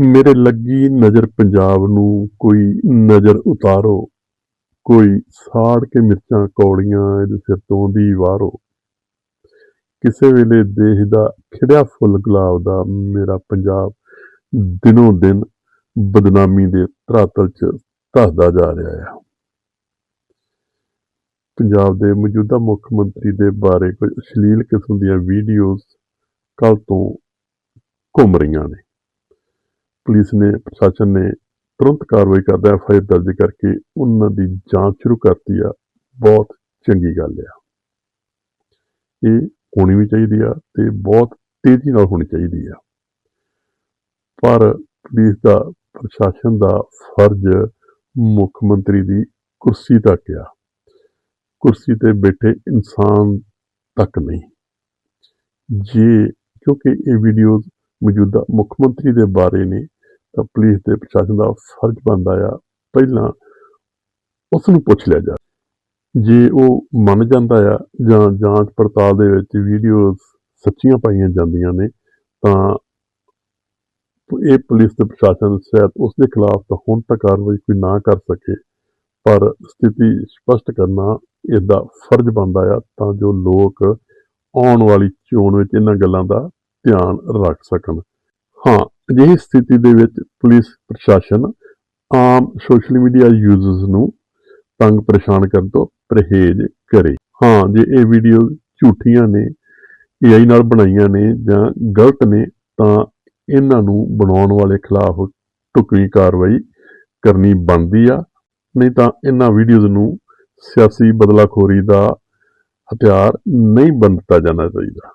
ਮੇਰੇ ਲੱਗੀ ਨਜ਼ਰ ਪੰਜਾਬ ਨੂੰ ਕੋਈ ਨਜ਼ਰ ਉਤਾਰੋ, ਕੋਈ ਸਾੜ ਕੇ ਮਿਰਚਾਂ ਕੌੜੀਆਂ ਇਹਦੇ ਸਿਰ ਤੋਂ ਦੀ ਵਾਰੋ। ਕਿਸੇ ਵੇਲੇ ਦੇਸ਼ ਦਾ ਖਿੜਿਆ ਫੁੱਲ ਗੁਲਾਬ ਦਾ ਮੇਰਾ ਪੰਜਾਬ ਦਿਨੋਂ ਦਿਨ ਬਦਨਾਮੀ ਦੇ ਧਰਾਤਲ 'ਚ ਧੱਸਦਾ ਜਾ ਰਿਹਾ ਹੈ ਪੰਜਾਬ ਦੇ ਮੌਜੂਦਾ ਮੁੱਖ ਮੰਤਰੀ ਦੇ ਬਾਰੇ ਕੁਝ ਅਸ਼ਲੀਲ ਕਿਸਮ ਦੀਆਂ ਵੀਡੀਓਜ਼ ਕੱਲ ਤੋਂ ਘੁੰਮ ਰਹੀਆਂ ਨੇ। ਪੁਲਿਸ ਨੇ, ਪ੍ਰਸ਼ਾਸਨ ਨੇ ਤੁਰੰਤ ਕਾਰਵਾਈ ਕਰਦਾ ਐਫ ਆਈ ਆਰ ਦਰਜ ਕਰਕੇ ਉਹਨਾਂ ਦੀ ਜਾਂਚ ਸ਼ੁਰੂ ਕਰਤੀ ਆ। ਬਹੁਤ ਚੰਗੀ ਗੱਲ ਆ। ਇਹ ਹੋਣੀ ਵੀ ਚਾਹੀਦੀ ਆ ਤੇ ਬਹੁਤ ਤੇਜ਼ੀ ਨਾਲ ਹੋਣੀ ਚਾਹੀਦੀ ਆ। ਪਰ ਪੁਲਿਸ ਦਾ, ਪ੍ਰਸ਼ਾਸਨ ਦਾ ਫਰਜ਼ ਮੁੱਖ ਮੰਤਰੀ ਦੀ ਕੁਰਸੀ ਤੱਕ ਆ। ਕੁਰਸੀ ਤੇ ਬੈਠੇ ਇਨਸਾਨ ਤੱਕ ਨਹੀਂ। ਜੇ, ਕਿਉਂਕਿ ਇਹ ਵੀਡੀਓਜ਼ ਮੌਜੂਦਾ ਮੁੱਖ ਮੰਤਰੀ ਦੇ ਬਾਰੇ ਨੇ ਤਾਂ ਪੁਲਿਸ ਤੇ ਪ੍ਰਸ਼ਾਸਨ ਦਾ ਫਰਜ਼ ਬਣਦਾ ਆ, ਪਹਿਲਾਂ ਉਸ ਨੂੰ ਪੁੱਛ ਲਿਆ ਜਾ ਜੇ ਉਹ ਮੰਨ ਜਾਂਦਾ ਆ ਜਾਂ ਜਾਂਚ ਪੜਤਾਲ ਦੇ ਵਿੱਚ ਵੀਡੀਓਜ਼ ਸੱਚੀਆਂ ਪਾਈਆਂ ਜਾਂਦੀਆਂ ਨੇ, ਤਾਂ ਇਹ ਪੁਲਿਸ ਤੇ ਪ੍ਰਸ਼ਾਸਨ ਸ਼ਹਿਤ ਉਸ ਦੇ ਖਿਲਾਫ ਤਾਂ ਹੁਣ ਤੱਕ ਕਾਰਵਾਈ ਕੋਈ ਨਾ ਕਰ ਸਕੇ, ਪਰ ਸਥਿਤੀ ਸਪਸ਼ਟ ਕਰਨਾ ਇਸ ਦਾ ਫਰਜ਼ ਬਣਦਾ ਆ ਤਾਂ ਜੋ ਲੋਕ ਆਉਣ ਵਾਲੀ ਚੋਣ ਵਿੱਚ ਇਹਨਾਂ ਗੱਲਾਂ ਦਾ ਧਿਆਨ ਰੱਖ ਸਕਣ। ਹਾਂ ਅਜਿਹੀ ਸਥਿਤੀ ਦੇ ਵਿੱਚ ਪੁਲਿਸ ਪ੍ਰਸ਼ਾਸਨ ਆਮ ਸੋਸ਼ਲ ਮੀਡੀਆ ਯੂਜ਼ਰਸ ਨੂੰ ਤੰਗ ਪਰੇਸ਼ਾਨ ਕਰਨ ਤੋਂ ਪਰਹੇਜ਼ ਕਰੇ। ਹਾਂ, ਜੇ ਇਹ ਵੀਡੀਓ ਝੂਠੀਆਂ ਨੇ AI ਨਾਲ ਬਣਾਈਆਂ ਨੇ ਜਾਂ ਗਲਤ ਨੇ, ਤਾਂ ਇਹਨਾਂ ਨੂੰ ਬਣਾਉਣ ਵਾਲੇ ਖਿਲਾਫ ਢੁਕਵੀਂ ਕਾਰਵਾਈ ਕਰਨੀ ਬਣਦੀ ਆ। ਨਹੀਂ ਤਾਂ ਇਹਨਾਂ ਵੀਡੀਓਜ਼ ਨੂੰ ਸਿਆਸੀ ਬਦਲਾਖੋਰੀ ਦਾ ਹਥਿਆਰ ਨਹੀਂ ਬਣ ਦਿੱਤਾ ਜਾਣਾ ਚਾਹੀਦਾ।